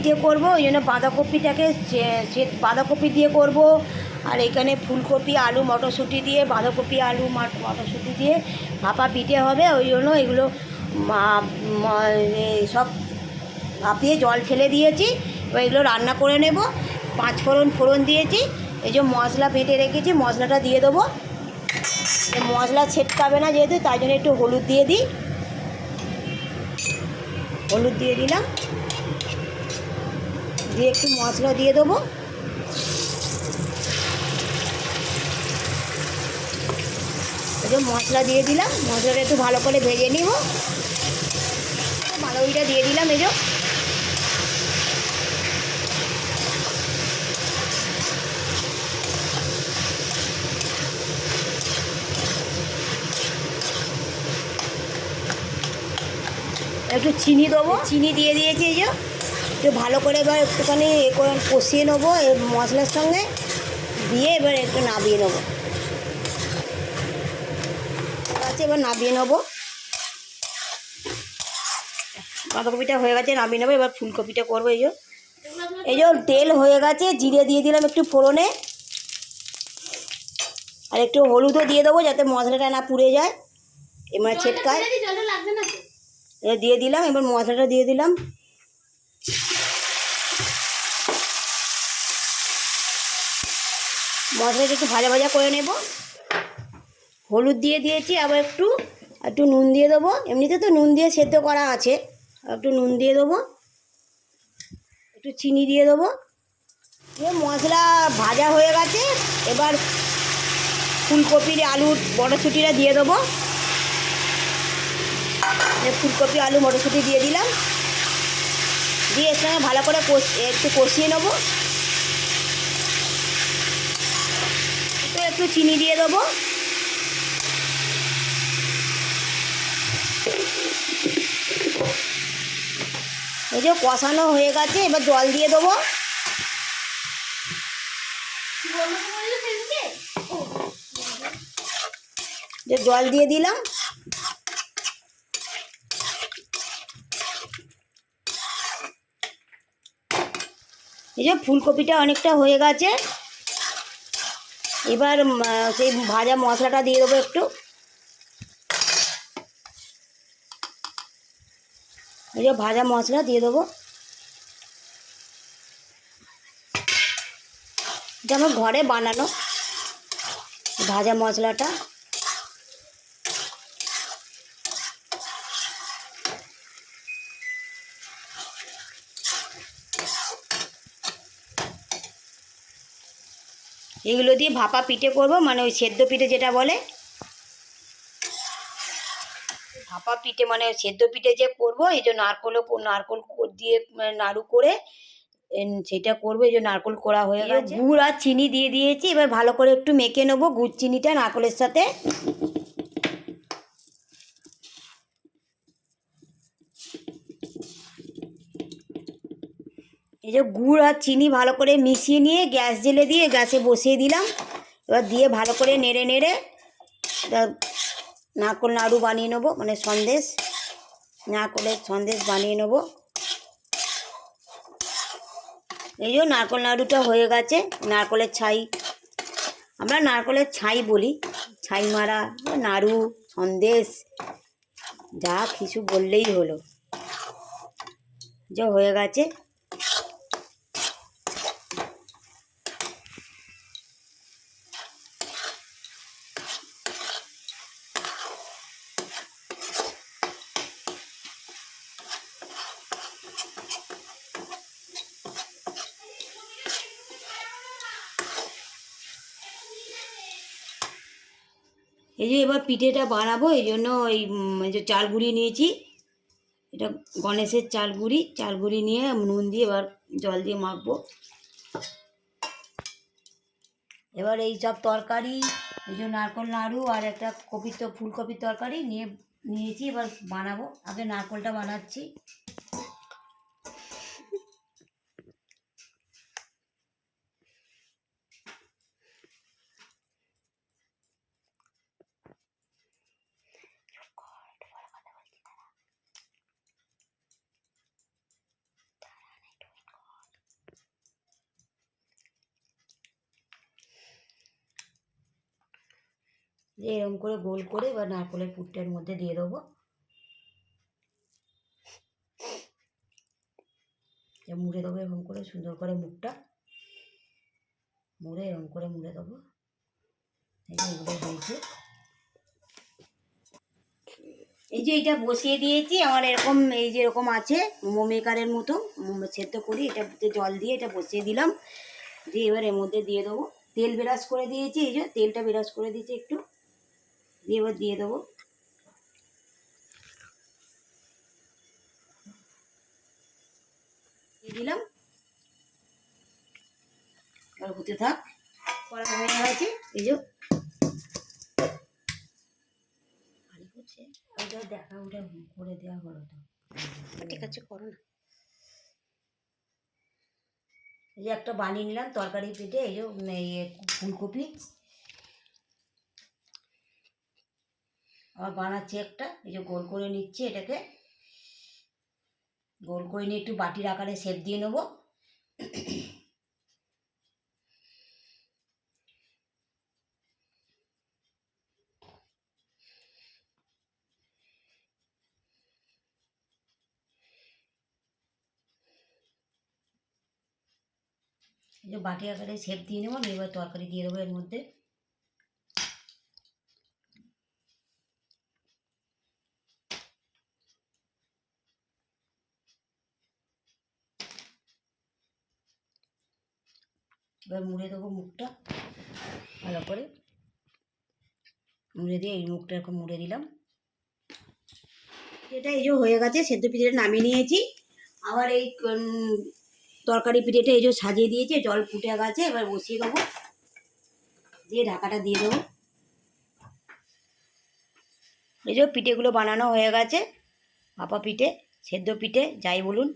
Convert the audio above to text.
পিঠে করব, ওই জন্য বাঁধাকপিটাকে বাঁধাকপি দিয়ে করব। আর এখানে ফুলকপি, আলু, মটরশুঁটি দিয়ে, বাঁধাকপি, আলু মটরশুঁটি দিয়ে ভাপা পিঠে হবে। ওই জন্য এগুলো সব ভাপিয়ে জল ফেলে দিয়েছি। এবার এগুলো রান্না করে নেব। পাঁচ ফোড়ন ফোড়ন দিয়েছি। এই যে মশলা বেটে রেখেছি, মশলাটা দিয়ে দেবো। মশলা ছেটকাবে না যেহেতু, তাই জন্য একটু হলুদ দিয়ে দিই। হলুদ দিয়ে দিলাম। দিয়ে একটু মশলা দিয়ে দেবো। মশলা দিয়ে দিলাম, মশলাটা একটু ভালো করে ভেজে নিব। ভালো ওইটা দিয়ে দিলাম এই একটু চিনি দেবো। চিনি দিয়ে দিয়েছি এই একটু ভালো করে এবার একটুখানি এ করে কষিয়ে নেব এই মশলার সঙ্গে দিয়ে এবার একটু নাবিয়ে নেব। আছে এবার নাবিয়ে নেব। বাঁধাকপিটা হয়ে গেছে নামিয়ে নেব এবার ফুলকপিটা করব এই যে। এই যে তেল হয়ে গেছে জিরে দিয়ে দিলাম একটু ফোড়নে। আর একটু হলুদও দিয়ে দেবো যাতে মশলাটা না পুড়ে যায়। এবার ছেটকায়। দিয়ে দিলাম এবার মশলাটা দিয়ে দিলাম। মশলাটা একটু ভাজা ভাজা করে নেব। হলুদ দিয়ে দিয়েছি, আবার একটু একটু নুন দিয়ে দেবো। এমনিতে তো নুন দিয়ে সেদ্ধ করা আছে একটু নুন দিয়ে দেবো। একটু চিনি দিয়ে দেবো। দিয়ে মশলা ভাজা হয়ে গেছে, এবার ফুলকপির আলুর বড়ছুটিটা দিয়ে দেবো। ফুলকপি আলু মটরশুঁটি দিয়ে দিলাম। দিয়ে এর সঙ্গে ভালো করে একটু কষিয়ে নেব। একটু চিনি দিয়ে দেবো। এই যে কষানো হয়ে গেছে, এবার জল দিয়ে দেবো। যে জল দিয়ে দিলাম। এই যে ফুলকপিটা অনেকটা হয়ে গেছে। এবার সেই ভাজা মশলাটা দিয়ে দেবো একটু। এই যে ভাজা মশলা দিয়ে দেবো। এটা আমার ঘরে বানানো ভাজা মশলাটা। এগুলো দিয়ে ভাপা পিঠে করব মানে ওই সেদ্ধ পিঠে যেটা বলে। ভাপা পিঠে মানে সেদ্ধ পিঠে যে করব এই যে নারকলও নারকল দিয়ে মানে নাড়ু করে সেটা করব এই যে নারকল করা হয়ে গেছে। গুড় আর চিনি দিয়ে দিয়েছি এবার ভালো করে একটু মেখে নেব গুড় চিনিটা নারকলের সাথে। এই যে গুড় আর চিনি ভালো করে মিশিয়ে নিয়ে গ্যাস জেলে দিয়ে গ্যাসে বসিয়ে দিলাম। এবার দিয়ে ভালো করে নেড়ে নেড়ে নারকল নাড়ু বানিয়ে নেব মানে সন্দেশ, নারকলের সন্দেশ বানিয়ে নেব। এই যে নারকল নাড়ুটা হয়ে গেছে, নারকলের ছাই। আমরা নারকলের ছাই বলি, ছাই মারা, নাড়ু, সন্দেশ, যা কিছু বললেই হলো। যে হয়ে গেছে। এই যে এবার পিঠেটা বানাবো, এই জন্য এই যে চাল গুঁড়ি নিয়েছি। এটা গণেশের চাল গুঁড়ি চাল গুঁড়ি নিয়ে নুন দিয়ে এবার জল দিয়ে মাখবো। এবার এই সব তরকারি, এই যে নারকল, নাড়ু আর একটা কপির তো, ফুলকপির তরকারি নিয়ে, নিয়েছি, এবার বানাবো। আগে নারকলটা বানাচ্ছি। যে এরকম করে গোল করে এবার নারকলের পুরটার মধ্যে দিয়ে দেবো। মুড়ে দেবো এরকম করে, সুন্দর করে মুখটা। মুড়ে এরকম করে মুড়ে দেবো। এই যে এগুলো হয়েছে। এই যে এটা বসিয়ে দিয়েছি, আমার এরকম, এই যে এরকম আছে, মোমো মেকারের মতো সেদ্ধ করি এটাতে জল দিয়ে এটা বসিয়ে দিলাম। দিয়ে এবার এর মধ্যে দিয়ে দেবো। তেল বেরাস করে দিয়েছি, এই যে তেলটা বেরাস করে দিয়েছি একটু। দিয়ে এবার দিয়ে দেবো দিয়ে দিলাম হতে থাক এই যে দেখা করে ঠিক আছে করো না এই যে একটা বানিয়ে নিলাম তরকারি পেটে এই যে ফুলকপি আবার বানাচ্ছি একটা, এই যে গোল করে নিচ্ছি এটাকে। গোল করে নিয়ে একটু বাটির আকারে শেপ দিয়ে নেব। বাটি আকারে শেপ দিয়ে নেব এবার তরকারি দিয়ে দেবো এর মধ্যে। এবার মুড়ে দেবো মুখটা। ভালো করে। মুড়ে দিয়ে এই মুখটা এরকম মুড়ে দিলাম। এটা এই যে হয়ে গেছে, সেদ্ধ পিঠেটা নামিয়ে নিয়েছি। আবার এই তরকারি পিঠেটা এই যে সাজিয়ে দিয়েছে, জল ফুটে গেছে, এবার বসিয়ে দেবো। দিয়ে ঢাকাটা দিয়ে দেবো। এই যে পিঠেগুলো বানানো হয়ে গেছে ভাপা পিঠে, সেদ্ধ পিঠে, যাই বলুন।